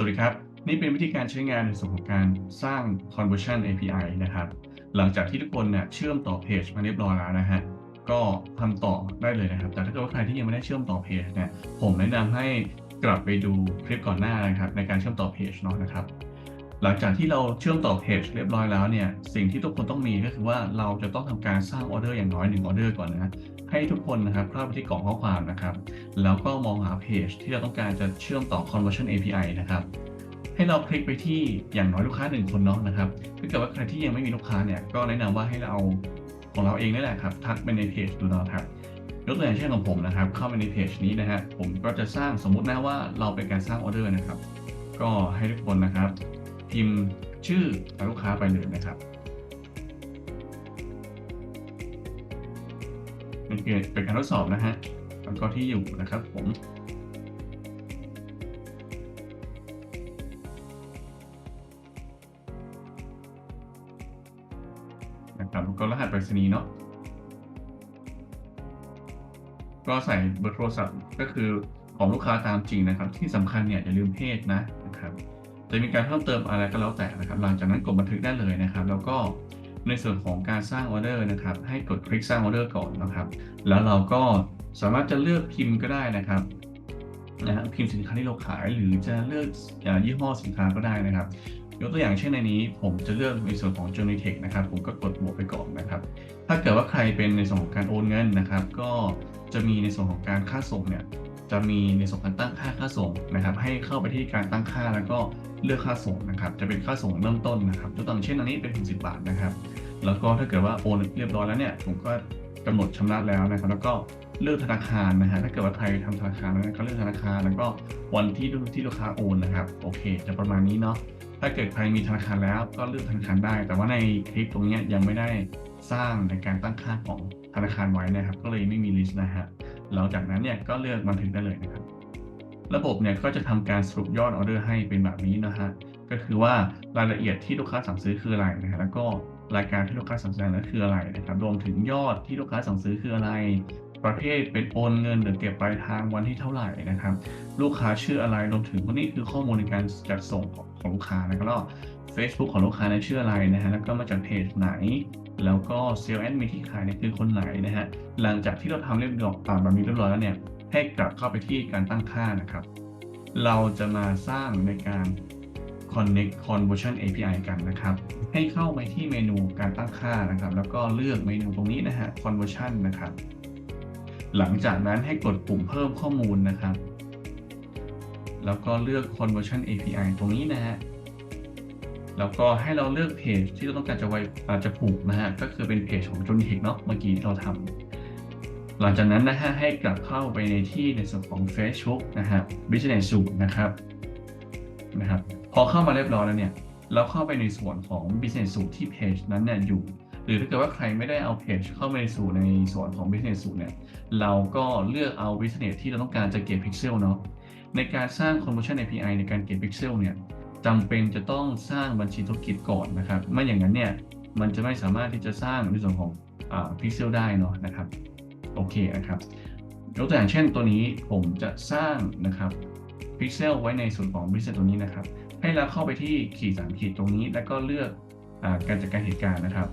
สวัสดีครับ นี่เป็นวิธีการใช้งานในส่วนของการสร้าง conversion API นะครับ หลังจากที่ทุกคนเนี่ยเชื่อมต่อเพจมาเรียบร้อยแล้วนะฮะก็ทำต่อได้เลยนะครับ แต่ถ้าเกิดว่าใครที่ยังไม่ได้เชื่อมต่อเพจเนี่ยผมแนะนำให้กลับไปดูคลิปก่อนหน้านะครับในการเชื่อมต่อเพจเนาะนะครับ หลังจากที่เราเชื่อมต่อเพจเรียบร้อยแล้วเนี่ยสิ่งที่ทุกคนต้องมีก็คือว่าเราจะต้องทำการสร้างออเดอร์อย่างน้อย1ออเดอร์ก่อนนะ ให้ทุกคนนะครับเข้าไปที่กล่องข้อความนะครับ แล้วก็มองหาเพจที่เราต้องการจะเชื่อมต่อ conversion API นะครับ ให้เราคลิกไปที่อย่างน้อยลูกค้าหนึ่งคนเนาะนะครับถ้าเกิดว่าใครที่ยังไม่มีลูกค้าเนี่ยก็แนะนำว่าให้เราเอาของเราเองนี่แหละครับทักไปในเพจดูเนาะครับยกตัวอย่างเช่นของผมนะครับ เข้าไปในเพจนี้นะฮะผมก็จะสร้างสมมุตินะว่าเราเป็นการสร้างออเดอร์นะครับ ก็ให้ทุกคนนะครับ พิมพ์ชื่อลูกค้าไปเลยนะครับ เป็นเกเป็นการทดสอบนะฮะแล้วก็ที่อยู่นะครับผมนะครับแล้วก็รหัสไปรษณีย์เนาะก็ใส่เบอร์โทรศัพท์ก็คือของลูกค้าตามจริงนะครับ ที่สำคัญเนี่ยอย่าลืมเพศนะนะครับจะมีการเพิ่มเติมอะไรก็แล้วแต่นะครับ หลังจากนั้นกดบันทึกได้เลยนะครับ แล้วก็ ในส่วนของการสร้างออเดอร์นะครับ ให้กดคลิกสร้างออเดอร์ก่อนนะครับ แล้วเราก็สามารถจะเลือกพิมพ์ก็ได้นะครับนะฮะพิมพ์สินค้าที่เราขายหรือจะเลือกยี่ห้อสินค้าก็ได้นะครับยกตัวอย่างเช่นในนี้ผมจะเลือกในส่วนของ Journey Tech นะครับ ผมก็กดบวกไปก่อนนะครับ ถ้าเกิดว่าใครเป็นในส่วนของการโอนเงินนะครับ ก็จะมีในส่วนของการค่าส่งเนี่ย จะมีในส่วนการตั้งค่าค่าส่งนะครับ ให้เข้าไปที่การตั้งค่าแล้วก็เลือกค่าส่งนะครับ จะเป็นค่าส่งเริ่มต้นนะครับตัวอย่างเช่นอันนี้เป็น60บาทนะครับ แล้วก็ถ้าเกิดว่าโอนเรียบร้อยแล้วเนี่ยผมก็กำหนดชำระแล้วนะครับ แล้วก็เลือกธนาคารนะฮะถ้าเกิดว่าใครทำธนาคารแล้วก็เลือกธนาคารแล้วก็วันที่ที่ลูกค้าโอนนะครับโอเค จะประมาณนี้เนาะถ้าเกิดใครมีธนาคารแล้วก็เลือกธนาคารได้ แต่ว่าในคลิปตรงนี้ยังไม่ได้สร้างในการตั้งค่าของธนาคารไว้นะครับ ก็เลยไม่มีลิสต์นะฮะ หลังจากนั้นเนี่ยก็เลือกบันทึกได้เลยนะครับ ระบบเนี่ยก็จะทำการสรุปยอดออเดอร์ให้เป็นแบบนี้นะฮะก็คือว่ารายละเอียดที่ลูกค้าสั่งซื้อคืออะไรนะฮะแล้วก็รายการที่ลูกค้าสั่งซื้อนั้นคืออะไรนะครับรวมถึงยอดที่ลูกค้าสั่งซื้อคืออะไร ประเภทเป็นโอนเงินหรือเก็บปลายทางวันที่เท่าไหร่นะครับ ลูกค้าชื่ออะไรรวมถึงพวกนี้คือข้อมูลในการจัดส่งของลูกค้านะครับแล้ว Facebook ของลูกค้าในชื่ออะไรนะฮะแล้วก็มาจากเพจไหน แล้วก็เซลล์แอดมินที่ขายเนี่ยคือคนไหนนะฮะหลังจากที่เราทำเรียบร้อยตามแบบนี้เรียบร้อยแล้วเนี่ยให้กลับเข้าไปที่การตั้งค่านะครับ เราจะมาสร้างในการ Connect Conversion API กันนะครับ ให้เข้าไปที่เมนูการตั้งค่านะครับ แล้วก็เลือกเมนูตรงนี้นะฮะ Conversion นะครับ หลังจากนั้นให้กดปุ่มเพิ่มข้อมูลนะครับ แล้วก็เลือก conversion API ตรงนี้นะฮะ แล้วก็ให้เราเลือกเพจที่เราต้องการจะไว้อาจจะผูกนะฮะก็คือเป็นเพจของ j o n y t e c h เนาะเมื่อกี้เราทำหลังจากนั้นนะฮะให้กลับเข้าไปในที่ในส่วนของ Facebook นะฮะ Business s u i t นะครับนะครับพอเข้ามาเรียบร้อยแล้วเนี่ยเราเข้าไปในส่วนของ Business s u i t ที่เพจนั้นเนี่ยอยู่ หรือถ้าเกิดว่าใครไม่ได้เอาเพจเข้ามาในสู่ในส่วนของ Business s u i t เนี่ยเราก็เลือกเอา Business ที่เราต้องการจะเก็บพิกเซลเนาะในการสร้าง Conversion API ในการเก็บพิกเซลเนี่ย จำเป็นจะต้องสร้างบัญชีธุรกิจก่อนนะครับไม่อย่างนั้นเนี่ยมันจะไม่สามารถที่จะสร้างในส่วนของพิกเซลได้เนาะนะครับโอเคนะครับยกตัวอย่างเช่นตัวนี้ผมจะสร้างนะครับพิกเซลไว้ในส่วนของ Business ตัวนี้นะครับ ให้เราเข้าไปที่ขีดสามขีดตรงนี้ แล้วก็เลือกอการจัดการเหตุการณ์นะครับ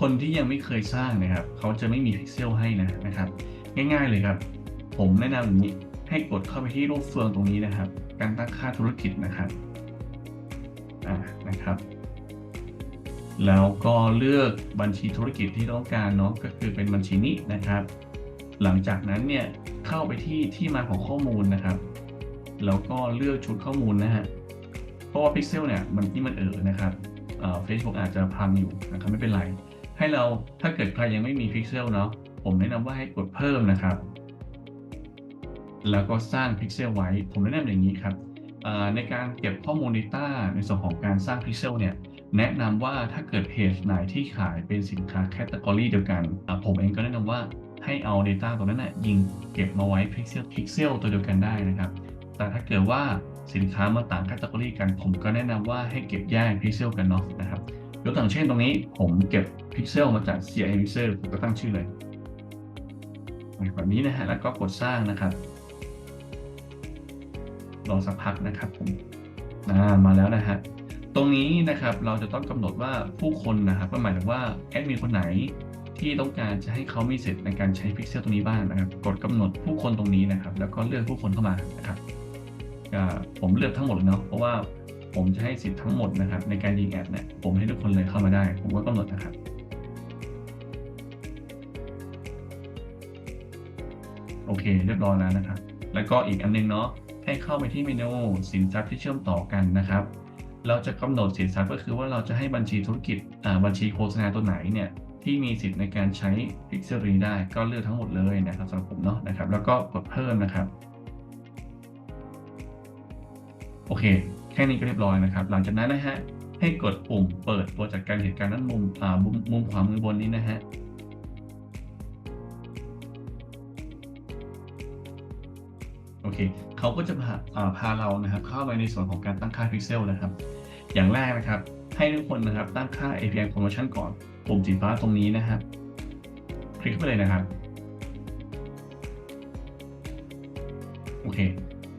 คนที่ยังไม่เคยสร้างนะครับ เขาจะไม่มีพิกเซลให้นะนะครับ ง่ายๆเลยครับ ผมแนะนำอย่างนี้ ให้กดเข้าไปที่รูปเฟืองตรงนี้นะครับ การตั้งค่าธุรกิจนะครับอ่านะครับ แล้วก็เลือกบัญชีธุรกิจที่ต้องการเนาะก็คือเป็นบัญชีนี้นะครับ หลังจากนั้นเนี่ยเข้าไปที่ที่มาของข้อมูลนะครับ แล้วก็เลือกชุดข้อมูลนะฮะเพราะว่าพิกเซลเนี่ยมันที่มันเออนะครับเฟซบุ๊กอาจจะพังอยู่นะครับไม่เป็นไร ให้เราถ้าเกิดใครยังไม่มีพิกเซลเนาะผมแนะนำว่าให้กดเพิ่มนะครับ แล้วก็สร้างพิกเซลไว้ ผมแนะนำอย่างนี้ครับในการเก็บข้อมูล Data ในส่วนของการสร้างพิกเซลเนี่ยแนะนำว่าถ้าเกิดเพจไหนที่ขายเป็นสินค้าแคตตากรีเดียวกัน ผมเองก็แนะนำว่าให้เอา Data ตัวนั้นนะยิงเก็บมาไว้พิกเซลพิกเซลตัวเดียวกันได้นะครับ แต่ถ้าเกิดว่าสินค้ามาต่างแคตตากรีกันผมก็แนะนำว่าให้เก็บแยกพิกเซลกันเนาะนะครับยกตัวอย่างเช่นตรงนี้ผมเก็บพิกเซลมาจาก CI Mixer ผมก็ตั้งชื่อเลยแบบนี้นะฮะแล้วก็กดสร้างนะครับ รอสักพักนะครับผมมาแล้วนะฮะตรงนี้นะครับเราจะต้องกำหนดว่าผู้คนนะครับก็หมายถึงว่าแอดมินคนไหนที่ต้องการจะให้เขามีสิทธิ์ในการใช้พิกเซลตรงนี้บ้างนะครับ กดกำหนดผู้คนตรงนี้นะครับ แล้วก็เลือกผู้คนเข้ามานะครับผมเลือกทั้งหมดเลยเนาะเพราะว่าผมจะให้สิทธิ์ทั้งหมดนะครับ ในการยิงแอดเนี่ยผมให้ทุกคนเลยเข้ามาได้ ผมก็กำหนดนะครับโอเค เรียบร้อยแล้วนะครับ แล้วก็อีกอันนึงเนาะ ให้เข้าไปที่เมนูสินทรัพย์ที่เชื่อมต่อกันนะครับ เราจะกำหนดสินทรัพย์ก็คือว่าเราจะให้บัญชีธุรกิจบัญชีโฆษณาตัวไหนเนี่ยที่มีสิทธิ์ในการใช้ Pixel นี้ได้ก็เลือกทั้งหมดเลยนะครับสำหรับผมเนาะนะครับ แล้วก็กดเพิ่มนะครับโอเค แค่นี้ก็เรียบร้อยนะครับ หลังจากนั้นนะฮะให้กดปุ่มเปิดตัวจัดการเหตุการณ์ด้านมุมอ่ามุมมุมขวามือบนนี้นะฮะโอเค เขาก็จะพาพาเรานะครับเข้าไปในส่วนของการตั้งค่าพิกเซลนะครับ อย่างแรกนะครับ ให้ทุกคนนะครับตั้งค่า API Conversion ก่อนปุ่มสีฟ้าตรงนี้นะครับ คลิกเข้าไปเลยนะครับโอเค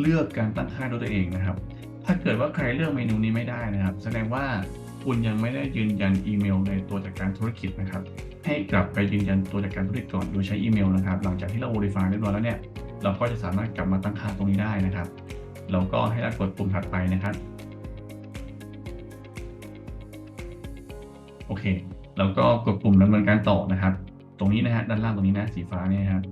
เลือกการตั้งค่าด้วยตัวเองนะครับ ถ้าเกิดว่าใครเลือกเมนูนี้ไม่ได้นะครับ แสดงว่าคุณยังไม่ได้ยืนยันอีเมลในตัวจัดการธุรกิจนะครับ ให้กลับไปยืนยันตัวจัดการธุรกิจก่อนโดยใช้อีเมลนะครับ หลังจากที่เรา verify เรียบร้อยแล้วเนี่ย เราก็จะสามารถกลับมาตั้งค่าตรงนี้ได้นะครับแล้วก็ให้เรากดปุ่มถัดไปนะครับ โอเคแล้วก็กดปุ่มดำเนินการต่อนะครับ ตรงนี้นะฮะด้านล่างตรงนี้นะสีฟ้าเนี่ยครับ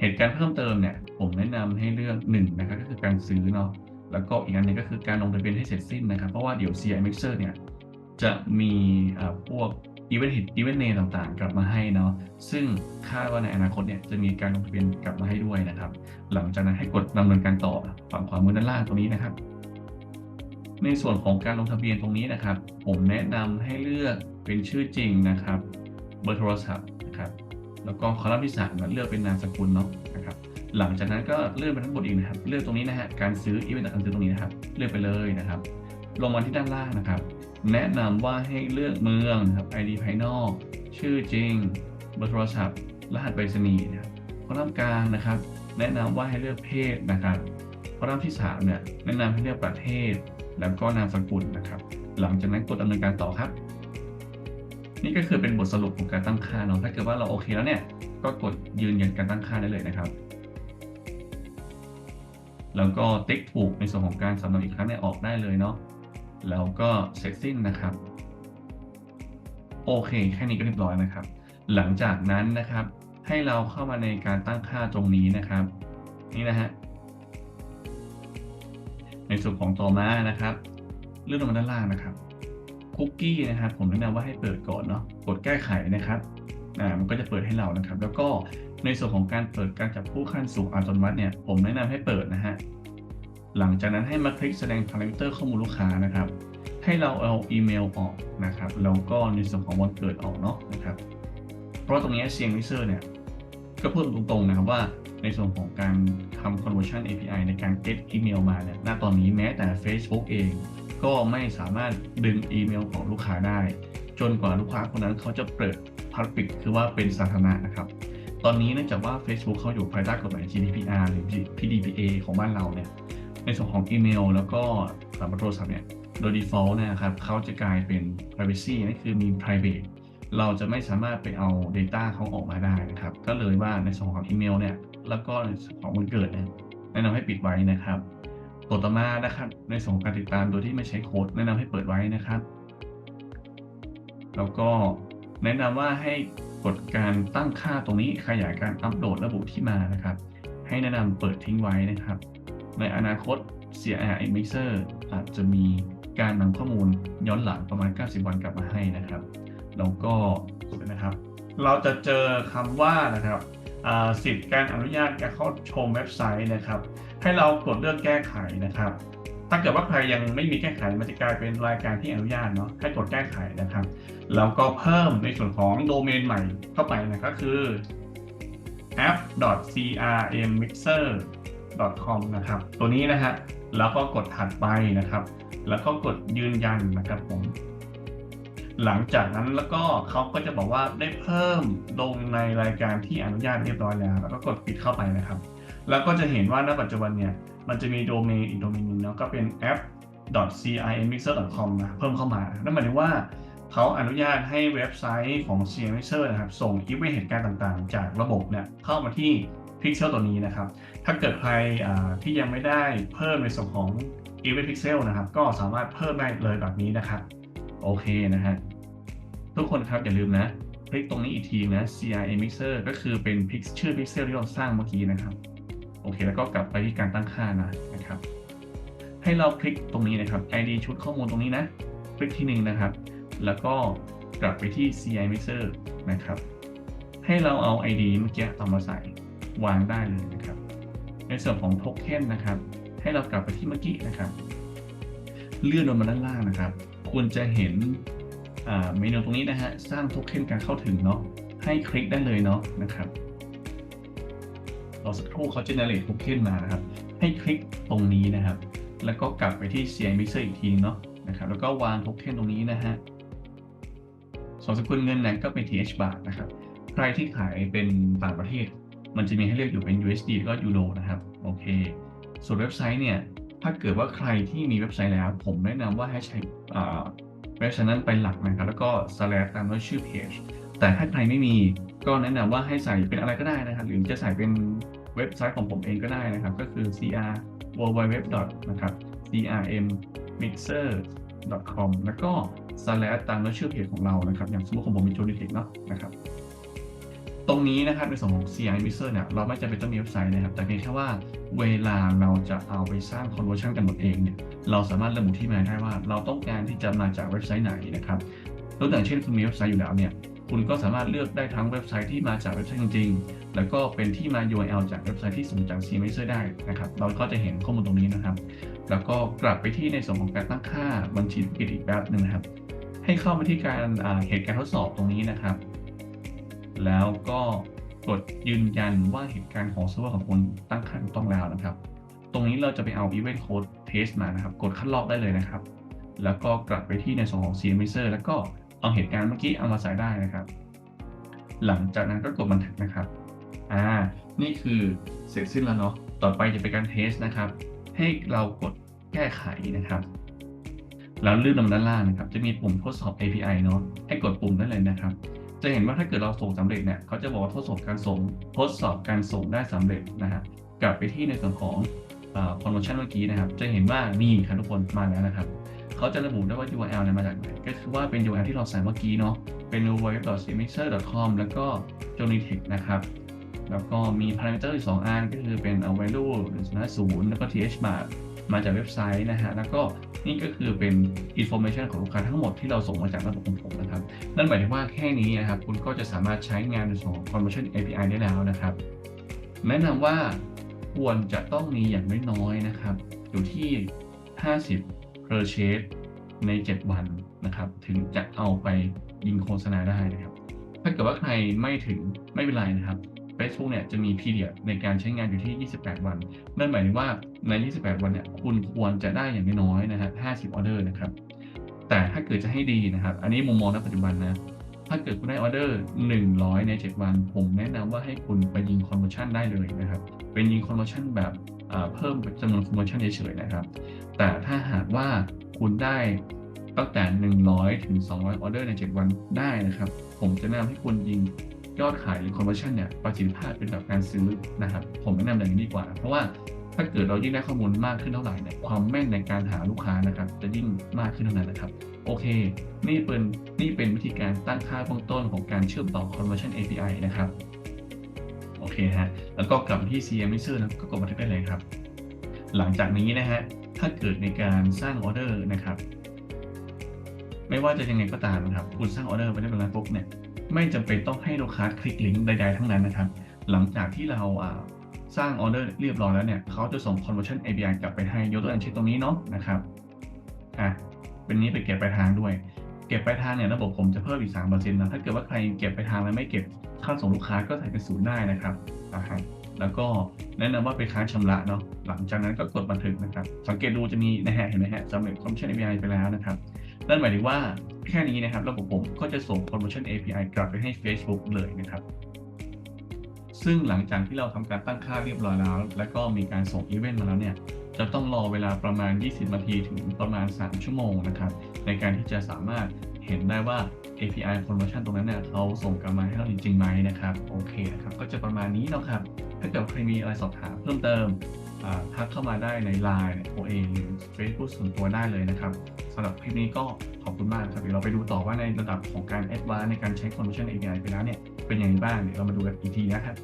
เหตุการณ์เพิ่มเติมเนี่ย ผมแนะนำให้เลือก1นะครับก็คือการซื้อเนาะ แล้วก็อีกอันหนึงก็คือการลงทะเบียนให้เสร็จสิ้นนะครับ เพราะว่าเดี๋ยว CI Mixer เนี่ยจะมีอ่าพวก Event Hit Event Name ต่างๆ กลับมาให้เนาะซึ่งคาดว่าในอนาคตเนี่ยจะมีการลงทะเบียนกลับมาให้ด้วยนะครับ หลังจากนั้นให้กดดำเนินการต่อฝั่งขวามือด้านล่างตรงนี้นะครับ ในส่วนของการลงทะเบียนตรงนี้นะครับ ผมแนะนำให้เลือกเป็นชื่อจริงนะครับ เบอร์โทรศัพท์นะครับแล้วก็คอลัมน์ที่3นี่ยเลือกเป็นนามสกุลเนาะนะครับหลังจากนั้นก็เลื่อนไปทั้งหมดอีกนะครับ เลือกตรงนี้นะฮะการซื้ออีเวนต์การซื้อตรงนี้นะครับ เลือกไปเลยนะครับ ลงมาที่ด้านล่างนะครับ แนะนำว่าให้เลือกเมืองนะครับ ID ภายนอก ชื่อจริง เบอร์โทรศัพท์ รหัสไปรษณีย์นะครับคอลัมน์กลางนะครับ แนะนำว่าให้เลือกเพศนะครับคอลัมน์ที่3เนี่ยแนะนำให้เลือกประเทศ แล้วก็นามสกุลนะครับ หลังจากนั้นกดดำเนินการต่อครับ นี่ก็คือเป็นบทสรุปของการตั้งค่าเนาะถ้าเกิดว่าเราโอเคแล้วเนี่ยก็กดยืนยันการตั้งค่าได้เลยนะครับ แล้วก็ติ๊กถูกในส่วนของการสำเนาอีกครั้งเนี่ยออกได้เลยเนาะ แล้วก็เสร็จสิ้นนะครับ โอเค แค่นี้ก็เรียบร้อยนะครับ หลังจากนั้นนะครับ ให้เราเข้ามาในการตั้งค่าตรงนี้นะครับ นี่นะฮะ ในส่วนของต่อมานะครับ เลื่อนลงมาด้านล่างนะครับ คุกกี้นะครับ ผมแนะนำว่าให้เปิดก่อนเนาะ กดแก้ไขนะครับอ่ามันก็จะเปิดให้เรานะครับ แล้วก็ในส่วนของการเปิดการจับคู่ขั้นสูงอัตโนมัติเนี่ย ผมแนะนำให้เปิดนะฮะ หลังจากนั้นให้มาคลิกแสดงพารามิเตอร์ข้อมูลลูกค้านะครับ ให้เราเอาอีเมลออกนะครับแล้วก็ในส่วนของวันเกิดออกเนาะนะครับ เพราะตรงนี้เซียงวิเซอร์เนี่ยก็พูดตรงๆนะครับว่าในส่วนของการทำ conversion API ในการ get อีเมลมาเนี่ย ณ ตอนนี้แม้แต่ Facebook เอง ก็ไม่สามารถดึงอีเมลของลูกค้าได้ จนกว่าลูกค้าคนนั้นเขาจะเปิด Public คือว่าเป็นสาธารณะนะครับ ตอนนี้เนื่องจากว่า Facebook เขาอยู่ภายใต้กฎหมาย GDPR หรือ PDPA ของบ้านเราเนี่ย ในส่วนของอีเมลแล้วก็สามารถโทรศัพท์เนี่ยโดย default นะครับเขาจะกลายเป็น privacy นั่นคือมี private เราจะไม่สามารถไปเอา Data เขาออกมาได้นะครับ ก็เลยว่าในส่วนของอีเมลเนี่ยแล้วก็ในส่วนของวันเกิดเนี่ยแนะนำให้ปิดไว้นะครับตัวต่อมานะครับในส่วนของการติดตามโดยที่ไม่ใช้โค้ดแนะนำให้เปิดไว้นะครับ แล้วก็แนะนำว่าให้กดการตั้งค่าตรงนี้ขยายการอัปโหลดระบุที่มานะครับ ให้แนะนำเปิดทิ้งไว้นะครับ ในอนาคต CRI Mixer อาจจะมีการนำข้อมูลย้อนหลังประมาณ 90 วันกลับมาให้นะครับ แล้วก็นะครับ เราจะเจอคำว่านะครับสิทธิ์การอนุญาตการเข้าชมเว็บไซต์นะครับ ให้เรากดเลือกแก้ไขนะครับ ถ้าเกิดว่าใครยังไม่มีแก้ไขมันจะกลายเป็นรายการที่อนุญาตเนาะให้กดแก้ไขนะครับ แล้วก็เพิ่มในส่วนของโดเมนใหม่เข้าไปนะก็คือแอป .crmixer com นะครับ ตัวนี้นะฮะแล้วก็กดถัดไปนะครับ แล้วก็กดยืนยันนะครับผม หลังจากนั้นแล้วก็เขาก็จะบอกว่าได้เพิ่มลงในรายการที่อนุญาตเรียบร้อยแล้ว แล้วก็กดปิดเข้าไปนะครับ แล้วก็จะเห็นว่าณปัจจุบันเนี่ยมันจะมีโดเมนอีกโดเมนหนึงเนาะก็เป็น app.cimixer.com นะเพิ่มเข้ามานั่นหมายถึงว่าเขาอนุญาตให้เว็บไซต์ของ CMixer นะครับ ส่งอีเวนต์เหตุการณ์ต่างๆ จากระบบเนี่ยเข้ามาที่ Pixel ตัวนี้นะครับ ถ้าเกิดใครที่ยังไม่ได้เพิ่มในส่วนของ Event Pixel นะครับ ก็สามารถเพิ่มได้เลยแบบนี้นะครับ โอเคนะฮะทุกคนครับอย่าลืมนะคลิกตรงนี้อีกทีนะ CRM Mixer ก็คือเป็น Pix ชื่อ Pixel ที่เราสร้างเมื่อกี้นะครับ โอเค แล้วก็กลับไปที่การตั้งค่านะนะครับ ให้เราคลิกตรงนี้นะครับ ID ชุดข้อมูลตรงนี้นะ คลิกที่หนึ่งนะครับ แล้วก็กลับไปที่ CI Mixer นะครับ ให้เราเอา ID เมื่อกี้เอามาใส่ วางได้เลยนะครับ ในส่วนของโทเค็นนะครับ ให้เรากลับไปที่เมื่อกี้นะครับ เลื่อนลงมาด้านล่างนะครับคุณจะเห็นเมนูตรงนี้นะฮะ สร้างโทเค็นการเข้าถึงเนาะ ให้คลิกได้เลยเนาะนะครับรอสักครู่เขาจะเนเรตโทเค็นมานะครับ ให้คลิกตรงนี้นะครับ แล้วก็กลับไปที่ CI Mixer อีกทีเนาะนะครับ แล้วก็วางโทเค็นตรงนี้นะฮะส่วนสกุลเงินนั้นก็เป็น TH บาทนะครับ ใครที่ขายเป็นต่างประเทศ มันจะมีให้เลือกอยู่เป็น USD แล้วก็ยูโรนะครับโอเค ส่วนเว็บไซต์เนี่ยถ้าเกิดว่าใครที่มีเว็บไซต์แล้ว ผมแนะนำว่าให้ใช้เว็บไซต์นั้นเป็นหลักนะครับแล้วก็ slash ตามด้วยชื่อเพจแต่ถ้าใครไม่มีก็แนะนำว่าให้ใส่เป็นอะไรก็ได้นะครับ หรือจะใส่เป็นเว็บไซต์ของผมเองก็ได้นะครับ ก็คือ cr www. นะครับ crm mixer com แล้วก็ slash ตามด้วยชื่อเพจของเรานะครับ อย่างสมมติของผมมี Jonitek เนาะนะครับ ตรงนี้นะครับในส่วนของ CI Mixer เนี่ยเราไม่จำเป็นต้องมีเว็บไซต์นะครับ แต่เพียงแค่ว่าเวลาเราจะเอาไปสร้าง conversion กันหมดเองเนี่ยเราสามารถระบุที่มาได้ว่า เราต้องการที่จะมาจากเว็บไซต์ไหนนะครับตัวอย่างเช่นคุณมีเว็บไซต์อยู่แล้วเนี่ยคุณก็สามารถเลือกได้ทั้งเว็บไซต์ที่มาจากเว็บไซต์จริงๆ แล้วก็เป็นที่มา URL จากเว็บไซต์ที่ส่งจาก CI Mixer ได้นะครับ เราก็จะเห็นข้อมูลตรงนี้นะครับ แล้วก็กลับไปที่ในส่วนของการตั้งค่าบัญชีธุรกิจอีกแบบหนึ่งนะครับ ให้เข้ามาที่การเหตุการณ์ทดสอบตรงนี้นะครับ แล้วก็กดยืนยันว่าเหตุการณ์ของเซิร์ฟเวอร์ของคุณตั้งค่าถูกต้องแล้วนะครับ ตรงนี้เราจะไปเอา event code test มานะครับ กดคัดลอกได้เลยนะครับ แล้วก็กลับไปที่ในส่วนของ CMiser แล้วก็เอาเหตุการณ์เมื่อกี้เอามาใส่ได้นะครับ หลังจากนั้นก็กดบันทึกนะครับ อ่า นี่คือเสร็จสิ้นแล้วเนาะ ต่อไปจะเป็นการเทสนะครับ ให้เรากดแก้ไขนะครับ แล้วเลื่อนลงด้านล่างนะครับ จะมีปุ่มทดสอบ API เนาะ ให้กดปุ่มได้เลยนะครับ จะเห็นว่าถ้าเกิดเราส่งสำเร็จเนี่ยเขาจะบอกว่าทดสอบการส่งทดสอบการส่งได้สำเร็จนะฮะกลับไปที่ในส่วนของคอนเวอร์ชันเมื่อกี้นะครับ จะเห็นว่านี่ครับทุกคนมาแล้วนะครับเขาจะระบุได้ว่า URL เนี่ยมาจากไหนก็คือว่าเป็น URL ที่เราใส่เมื่อกี้เนาะเป็น www.cmixer.com แล้วก็ Jonitech นะครับแล้วก็มี parameter อีก2อันก็คือเป็น value หรือ0แล้วก็ th bar มาจากเว็บไซต์นะฮะแล้วก็นี่ก็คือเป็น information ของลูกค้าทั้งหมดที่เราส่งมาจากระบบของผมนะครับ นั่นหมายถึงว่าแค่นี้นะครับคุณก็จะสามารถใช้งานในส่วนของ conversion API ได้แล้วนะครับ แนะนำว่าควรจะต้องมีอย่างน้อยๆนะครับ อยู่ที่ 50 purchase ใน 7 วันนะครับ ถึงจะเอาไปยิงโฆษณาได้นะครับ ถ้าเกิดว่าใครไม่ถึงไม่เป็นไรนะครับ Facebook เนี่ยจะมี period ในการใช้งานอยู่ที่ 28 วัน นั่นหมายถึงว่าใน 28 วันเนี่ยคุณควรจะได้อย่างน้อยๆนะครับ50 ออเดอร์นะครับ แต่ถ้าเกิดจะให้ดีนะครับ อันนี้มุมมองณปัจจุบันนะ ถ้าเกิดคุณได้ออเดอร์ 100 ใน 7 วัน ผมแนะนำว่าให้คุณไปยิง conversion ได้เลยนะครับ เป็นยิง conversion แบบอ่าเพิ่มจำนวน conversion เฉยๆนะครับ แต่ถ้าหากว่าคุณได้ตั้งแต่ 100 ถึง 200 ออเดอร์ใน 7 วันได้นะครับ ผมจะแนะนำให้คุณยิง ยอดขายหรือ conversion เนี่ยประสิทธิภาพเป็นแบบการซื้อนะครับ ผมแนะนำอย่างนี้ดีกว่า เพราะว่าถ้าเกิดเรายิ่งได้ข้อมูลมากขึ้นเท่าไหร่เนี่ยความแม่นในการหาลูกค้านะครับจะยิ่งมากขึ้นเท่านั้นนะครับ โอเค นี่เป็นนี่เป็นวิธีการตั้งค่าเบื้องต้นของการเชื่อมต่อ conversion API นะครับ โอเคฮะแล้วก็กลับที่ CM Mixer นะก็กดบันทึกได้เลยครับ หลังจากนี้นะฮะถ้าเกิดในการสร้างออเดอร์นะครับไม่ว่าจะยังไงก็ตามนะครับ คุณสร้างออเดอร์ไปได้เป็นแล้วปุ๊บเนี่ย ไม่จำเป็นต้องให้ลูกค้าคลิกลิงก์ใดๆทั้งนั้นนะครับ หลังจากที่เราสร้างออเดอร์เรียบร้อยแล้วเนี่ยเขาจะส่ง conversion API กลับไปให้ยกตัวอย่างเช่นตรงนี้เนาะนะครับอะเป็นนี้ไปเก็บปลายทางด้วย เก็บปลายทางเนี่ยระบบผมจะเพิ่มอีก3%นะถ้าเกิดว่าใครเก็บปลายทางแล้วไม่เก็บค่าส่งลูกค้าก็ใส่เป็นศูนย์ได้นะครับอ่าฮะแล้วก็แนะนำว่าไปค้างชำระเนาะหลังจากนั้นก็กดบันทึกนะครับ สังเกตดูจะมีนะฮะเห็นไหมฮะสำเร็จ conversion API ไปแล้วนะครับนั่นหมายถึงว่า แค่นี้นะครับ ระบบผมก็จะส่ง conversion API กลับไปให้ Facebook เลยนะครับ ซึ่งหลังจากที่เราทำการตั้งค่าเรียบร้อยแล้ว แล้วก็มีการส่งอีเวนต์มาแล้วเนี่ย จะต้องรอเวลาประมาณ 20 นาทีถึงประมาณ 3 ชั่วโมงนะครับ ในการที่จะสามารถเห็นได้ว่า API conversion ตรงนั้นเนี่ยเขาส่งกลับมาให้เราจริงๆไหมนะครับ โอเคนะครับ ก็จะประมาณนี้เนาะครับ ถ้าเกิดใครมีอะไรสอบถามเพิ่มเติม ทักเข้ามาได้ใน Line โอเอหรือ Facebook ส่วนตัวได้เลยนะครับสำหรับคลิปนี้ก็ขอบคุณมากครับเดี๋ยวเราไปดูต่อว่าในระดับของการแอดวานในการใช้ Conversion API ไปแล้วเนี่ยเป็นยังไงบ้างเดี๋ยวเรามาดูกันอีกทีนะครับ